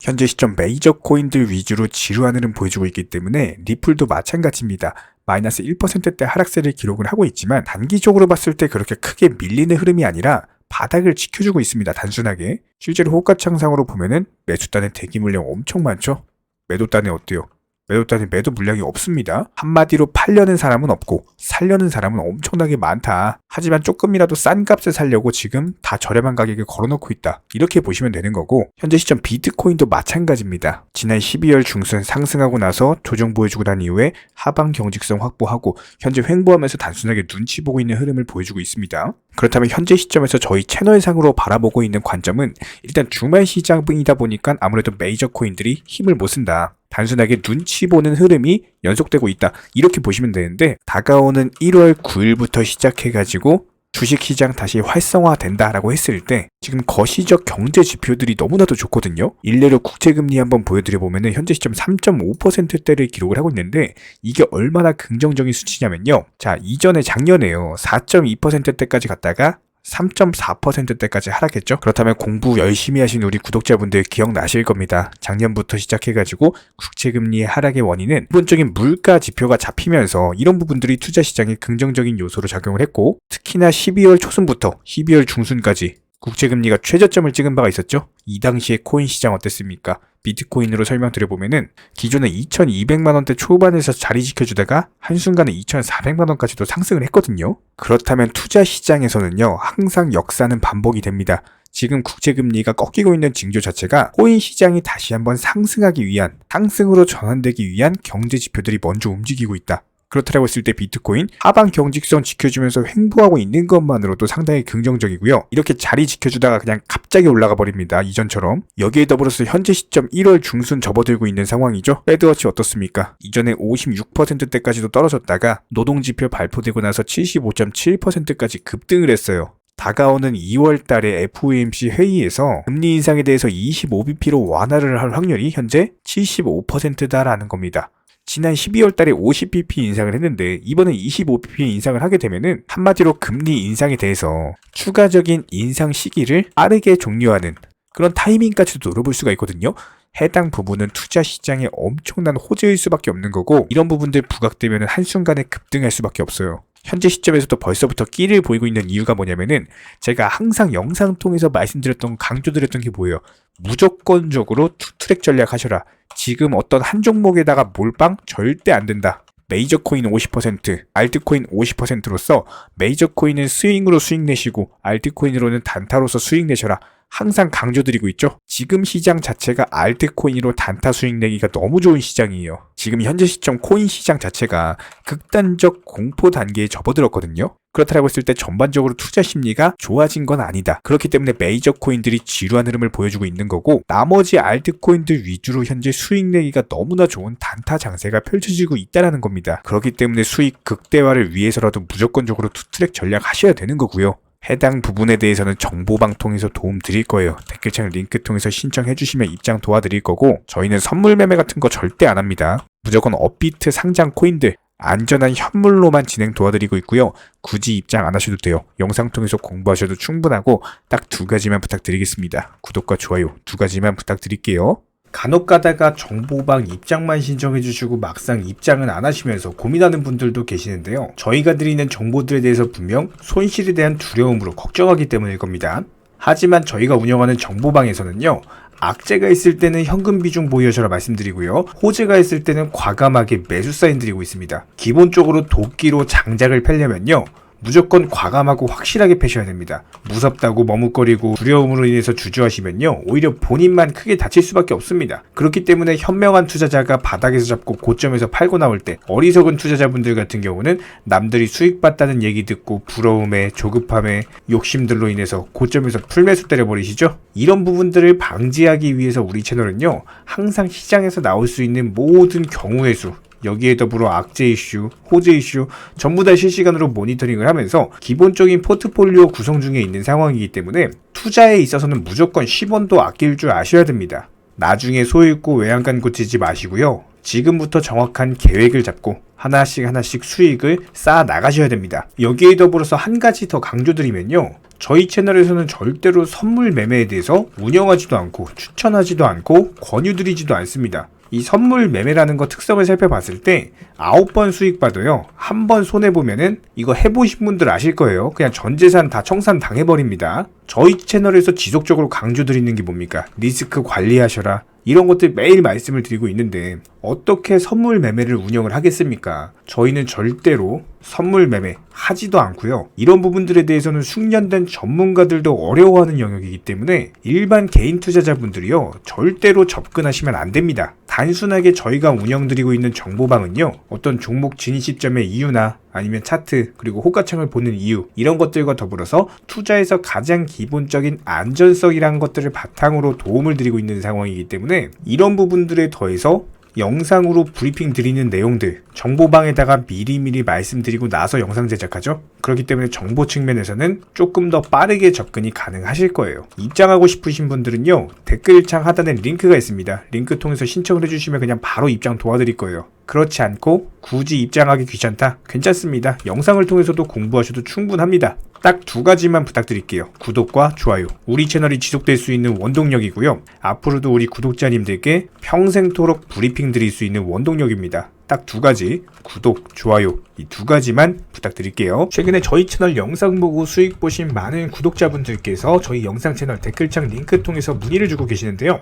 현재 시점 메이저 코인들 위주로 지루한 흐름 보여주고 있기 때문에 리플도 마찬가지입니다. 마이너스 1%대 하락세를 기록을 하고 있지만 단기적으로 봤을 때 그렇게 크게 밀리는 흐름이 아니라 바닥을 지켜주고 있습니다. 단순하게. 실제로 호가 창상으로 보면은 매수단의 대기 물량 엄청 많죠? 매도단에 어때요? 매도단에 매도 물량이 없습니다. 한마디로 팔려는 사람은 없고 살려는 사람은 엄청나게 많다. 하지만 조금이라도 싼 값에 살려고 지금 다 저렴한 가격에 걸어놓고 있다. 이렇게 보시면 되는 거고 현재 시점 비트코인도 마찬가지입니다. 지난 12월 중순 상승하고 나서 조정 보여주고 난 이후에 하방 경직성 확보하고 현재 횡보하면서 단순하게 눈치 보고 있는 흐름을 보여주고 있습니다. 그렇다면 현재 시점에서 저희 채널상으로 바라보고 있는 관점은 일단 주말 시장이다 보니까 아무래도 메이저 코인들이 힘을 못 쓴다. 단순하게 눈치 보는 흐름이 연속되고 있다. 이렇게 보시면 되는데 다가오는 1월 9일부터 시작해가지고 주식시장 다시 활성화된다라고 했을 때 지금 거시적 경제 지표들이 너무나도 좋거든요. 일례로 국채금리 한번 보여드려보면 현재 시점 3.5%대를 기록을 하고 있는데 이게 얼마나 긍정적인 수치냐면요. 자 이전에 작년에요. 4.2%대까지 갔다가 3.4%대까지 하락했죠. 그렇다면 공부 열심히 하신 우리 구독자분들 기억나실 겁니다. 작년부터 시작해가지고 국채금리의 하락의 원인은 기본적인 물가 지표가 잡히면서 이런 부분들이 투자 시장에 긍정적인 요소로 작용을 했고 특히나 12월 초순부터 12월 중순까지 국채금리가 최저점을 찍은 바가 있었죠. 이 당시에 코인 시장 어땠습니까? 비트코인으로 설명드려보면은 기존에 2200만원대 초반에서 자리 지켜주다가 한순간에 2400만원까지도 상승을 했거든요. 그렇다면 투자 시장에서는요, 항상 역사는 반복이 됩니다. 지금 국채금리가 꺾이고 있는 징조 자체가 코인 시장이 다시 한번 상승하기 위한, 상승으로 전환되기 위한 경제 지표들이 먼저 움직이고 있다. 그렇다고 했을 때 비트코인 하방 경직선 지켜주면서 횡보하고 있는 것만으로도 상당히 긍정적이고요. 이렇게 자리 지켜주다가 그냥 갑자기 올라가 버립니다. 이전처럼. 여기에 더불어서 현재 시점 1월 중순 접어들고 있는 상황이죠. 패드워치 어떻습니까? 이전에 56%대까지도 떨어졌다가 노동지표 발표되고 나서 75.7%까지 급등을 했어요. 다가오는 2월 달에 FOMC 회의에서 금리 인상에 대해서 25bp로 완화를 할 확률이 현재 75%다라는 겁니다. 지난 12월 달에 50bp 인상을 했는데 이번에 25bp 인상을 하게 되면은 한마디로 금리 인상에 대해서 추가적인 인상 시기를 빠르게 종료하는 그런 타이밍까지도 노려볼 수가 있거든요. 해당 부분은 투자 시장에 엄청난 호재일 수밖에 없는 거고 이런 부분들 부각되면 한순간에 급등할 수밖에 없어요. 현재 시점에서도 벌써부터 끼를 보이고 있는 이유가 뭐냐면은 제가 항상 영상 통해서 말씀드렸던 강조드렸던 게 뭐예요? 무조건적으로 투트랙 전략 하셔라. 지금 어떤 한 종목에다가 몰빵 절대 안 된다. 메이저 코인 50%, 알트코인 50%로서 메이저 코인은 스윙으로 수익 내시고 알트코인으로는 단타로서 수익 내셔라. 항상 강조드리고 있죠. 지금 시장 자체가 알트코인으로 단타 수익 내기가 너무 좋은 시장이에요. 지금 현재 시점 코인 시장 자체가 극단적 공포 단계에 접어들었거든요. 그렇다고 했을 때 전반적으로 투자 심리가 좋아진 건 아니다. 그렇기 때문에 메이저 코인들이 지루한 흐름을 보여주고 있는 거고 나머지 알트코인들 위주로 현재 수익 내기가 너무나 좋은 단타 장세가 펼쳐지고 있다는 겁니다. 그렇기 때문에 수익 극대화를 위해서라도 무조건적으로 투트랙 전략 하셔야 되는 거고요. 해당 부분에 대해서는 정보방 통해서 도움 드릴 거예요. 댓글창 링크 통해서 신청해 주시면 입장 도와드릴 거고 저희는 선물 매매 같은 거 절대 안 합니다. 무조건 업비트 상장 코인들 안전한 현물로만 진행 도와드리고 있고요. 굳이 입장 안 하셔도 돼요. 영상 통해서 공부하셔도 충분하고 딱 두 가지만 부탁드리겠습니다. 구독과 좋아요 두 가지만 부탁드릴게요. 간혹 가다가 정보방 입장만 신청해 주시고 막상 입장은 안 하시면서 고민하는 분들도 계시는데요. 저희가 드리는 정보들에 대해서 분명 손실에 대한 두려움으로 걱정하기 때문일 겁니다. 하지만 저희가 운영하는 정보방에서는요. 악재가 있을 때는 현금 비중 보유하셔라 말씀드리고요. 호재가 있을 때는 과감하게 매수 사인 드리고 있습니다. 기본적으로 도끼로 장작을 펴려면요. 무조건 과감하고 확실하게 패셔야 됩니다. 무섭다고 머뭇거리고 두려움으로 인해서 주저하시면요. 오히려 본인만 크게 다칠 수밖에 없습니다. 그렇기 때문에 현명한 투자자가 바닥에서 잡고 고점에서 팔고 나올 때 어리석은 투자자분들 같은 경우는 남들이 수익 봤다는 얘기 듣고 부러움에 조급함에 욕심들로 인해서 고점에서 풀매수 때려버리시죠? 이런 부분들을 방지하기 위해서 우리 채널은요. 항상 시장에서 나올 수 있는 모든 경우의 수 여기에 더불어 악재 이슈, 호재 이슈 전부 다 실시간으로 모니터링을 하면서 기본적인 포트폴리오 구성 중에 있는 상황이기 때문에 투자에 있어서는 무조건 10원도 아낄 줄 아셔야 됩니다. 나중에 소잃고 외양간 고치지 마시고요. 지금부터 정확한 계획을 잡고 하나씩 하나씩 수익을 쌓아 나가셔야 됩니다. 여기에 더불어서 한 가지 더 강조드리면요. 저희 채널에서는 절대로 선물 매매에 대해서 운영하지도 않고 추천하지도 않고 권유드리지도 않습니다. 이 선물 매매라는 거 특성을 살펴봤을 때 아홉 번 수익 받아요. 한 번 손해 보면은 이거 해 보신 분들 아실 거예요. 그냥 전 재산 다 청산 당해 버립니다. 저희 채널에서 지속적으로 강조 드리는 게 뭡니까? 리스크 관리하셔라. 이런 것들 매일 말씀을 드리고 있는데 어떻게 선물 매매를 운영을 하겠습니까? 저희는 절대로 선물 매매 하지도 않고요. 이런 부분들에 대해서는 숙련된 전문가들도 어려워하는 영역이기 때문에 일반 개인 투자자분들이요 절대로 접근하시면 안 됩니다. 단순하게 저희가 운영드리고 있는 정보방은요 어떤 종목 진입 시점의 이유나 아니면 차트 그리고 호가창을 보는 이유 이런 것들과 더불어서 투자에서 가장 기본적인 안전성이라는 것들을 바탕으로 도움을 드리고 있는 상황이기 때문에 이런 부분들에 더해서 영상으로 브리핑 드리는 내용들 정보방에다가 미리미리 말씀드리고 나서 영상 제작하죠. 그렇기 때문에 정보 측면에서는 조금 더 빠르게 접근이 가능하실 거예요. 입장하고 싶으신 분들은요 댓글창 하단에 링크가 있습니다. 링크 통해서 신청을 해주시면 그냥 바로 입장 도와드릴 거예요. 그렇지 않고 굳이 입장하기 귀찮다? 괜찮습니다. 영상을 통해서도 공부하셔도 충분합니다. 딱 두 가지만 부탁드릴게요. 구독과 좋아요. 우리 채널이 지속될 수 있는 원동력이고요. 앞으로도 우리 구독자님들께 평생토록 브리핑 드릴 수 있는 원동력입니다. 딱 두 가지 구독, 좋아요 이 두 가지만 부탁드릴게요. 최근에 저희 채널 영상 보고 수익 보신 많은 구독자분들께서 저희 영상 채널 댓글창 링크 통해서 문의를 주고 계시는데요.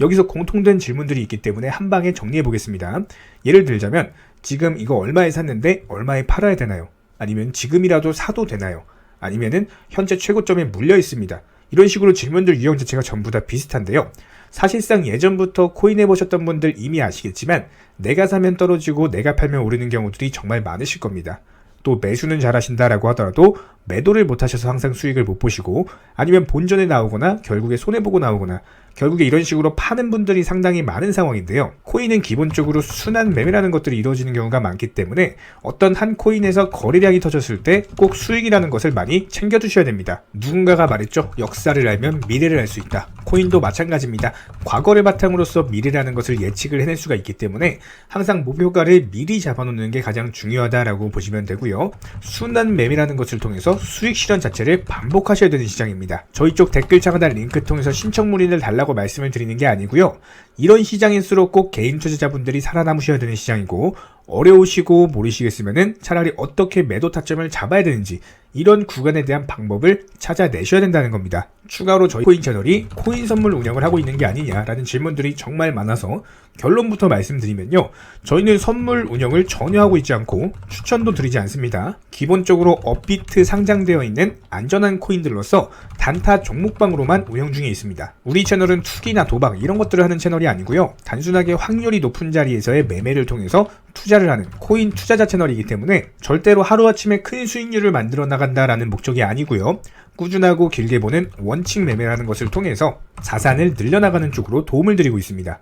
여기서 공통된 질문들이 있기 때문에 한 방에 정리해 보겠습니다. 예를 들자면 지금 이거 얼마에 샀는데 얼마에 팔아야 되나요? 아니면 지금이라도 사도 되나요? 아니면은 현재 최고점에 물려 있습니다. 이런 식으로 질문들 유형 자체가 전부 다 비슷한데요. 사실상 예전부터 코인 해보셨던 분들 이미 아시겠지만 내가 사면 떨어지고 내가 팔면 오르는 경우들이 정말 많으실 겁니다. 또 매수는 잘하신다라고 하더라도 매도를 못하셔서 항상 수익을 못 보시고 아니면 본전에 나오거나 결국에 손해보고 나오거나 결국에 이런 식으로 파는 분들이 상당히 많은 상황인데요. 코인은 기본적으로 순환 매매라는 것들이 이루어지는 경우가 많기 때문에 어떤 한 코인에서 거래량이 터졌을 때 꼭 수익이라는 것을 많이 챙겨두셔야 됩니다. 누군가가 말했죠. 역사를 알면 미래를 알 수 있다. 코인도 마찬가지입니다. 과거를 바탕으로서 미래라는 것을 예측을 해낼 수가 있기 때문에 항상 목표가를 미리 잡아놓는 게 가장 중요하다라고 보시면 되고요. 순환 매매라는 것을 통해서 수익 실현 자체를 반복하셔야 되는 시장입니다. 저희 쪽 댓글창 하단 링크 통해서 신청 문의를 달라고 말씀을 드리는 게 아니고요. 이런 시장일수록 꼭 개인 투자자분들이 살아남으셔야 되는 시장이고 어려우시고 모르시겠으면은 차라리 어떻게 매도 타점을 잡아야 되는지 이런 구간에 대한 방법을 찾아내셔야 된다는 겁니다. 추가로 저희 코인 채널이 코인 선물 운영을 하고 있는 게 아니냐라는 질문들이 정말 많아서 결론부터 말씀드리면요. 저희는 선물 운영을 전혀 하고 있지 않고 추천도 드리지 않습니다. 기본적으로 업비트 상장되어 있는 안전한 코인들로서 단타 종목방으로만 운영 중에 있습니다. 우리 채널은 투기나 도박 이런 것들을 하는 채널이 아니고요. 단순하게 확률이 높은 자리에서의 매매를 통해서 투자를 하는 코인 투자자 채널이기 때문에 절대로 하루아침에 큰 수익률을 만들어 나간다라는 목적이 아니고요. 꾸준하고 길게 보는 원칙 매매라는 것을 통해서 자산을 늘려나가는 쪽으로 도움을 드리고 있습니다.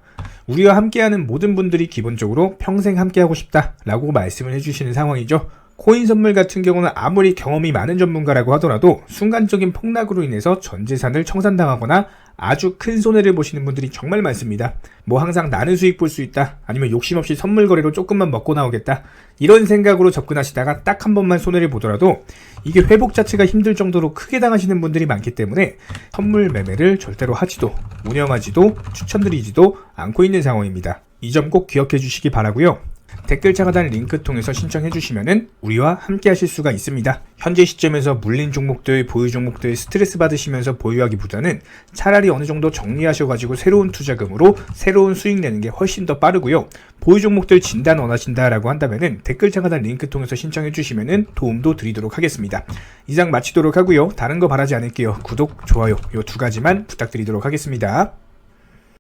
우리와 함께하는 모든 분들이 기본적으로 평생 함께하고 싶다라고 말씀을 해주시는 상황이죠. 코인 선물 같은 경우는 아무리 경험이 많은 전문가라고 하더라도 순간적인 폭락으로 인해서 전 재산을 청산당하거나 아주 큰 손해를 보시는 분들이 정말 많습니다. 뭐 항상 나는 수익 볼 수 있다. 아니면 욕심 없이 선물 거래로 조금만 먹고 나오겠다. 이런 생각으로 접근하시다가 딱 한 번만 손해를 보더라도 이게 회복 자체가 힘들 정도로 크게 당하시는 분들이 많기 때문에 선물 매매를 절대로 하지도 운영하지도 추천드리지도 않고 있는 상황입니다. 이 점 꼭 기억해 주시기 바라고요. 댓글창 하단 링크 통해서 신청해 주시면은 우리와 함께 하실 수가 있습니다. 현재 시점에서 물린 종목들, 보유 종목들 스트레스 받으시면서 보유하기보다는 차라리 어느 정도 정리하셔가지고 새로운 투자금으로 새로운 수익 내는 게 훨씬 더 빠르고요. 보유 종목들 진단 원하신다라고 한다면은 댓글창 하단 링크 통해서 신청해 주시면은 도움도 드리도록 하겠습니다. 이상 마치도록 하고요. 다른 거 바라지 않을게요. 구독, 좋아요 요 두 가지만 부탁드리도록 하겠습니다.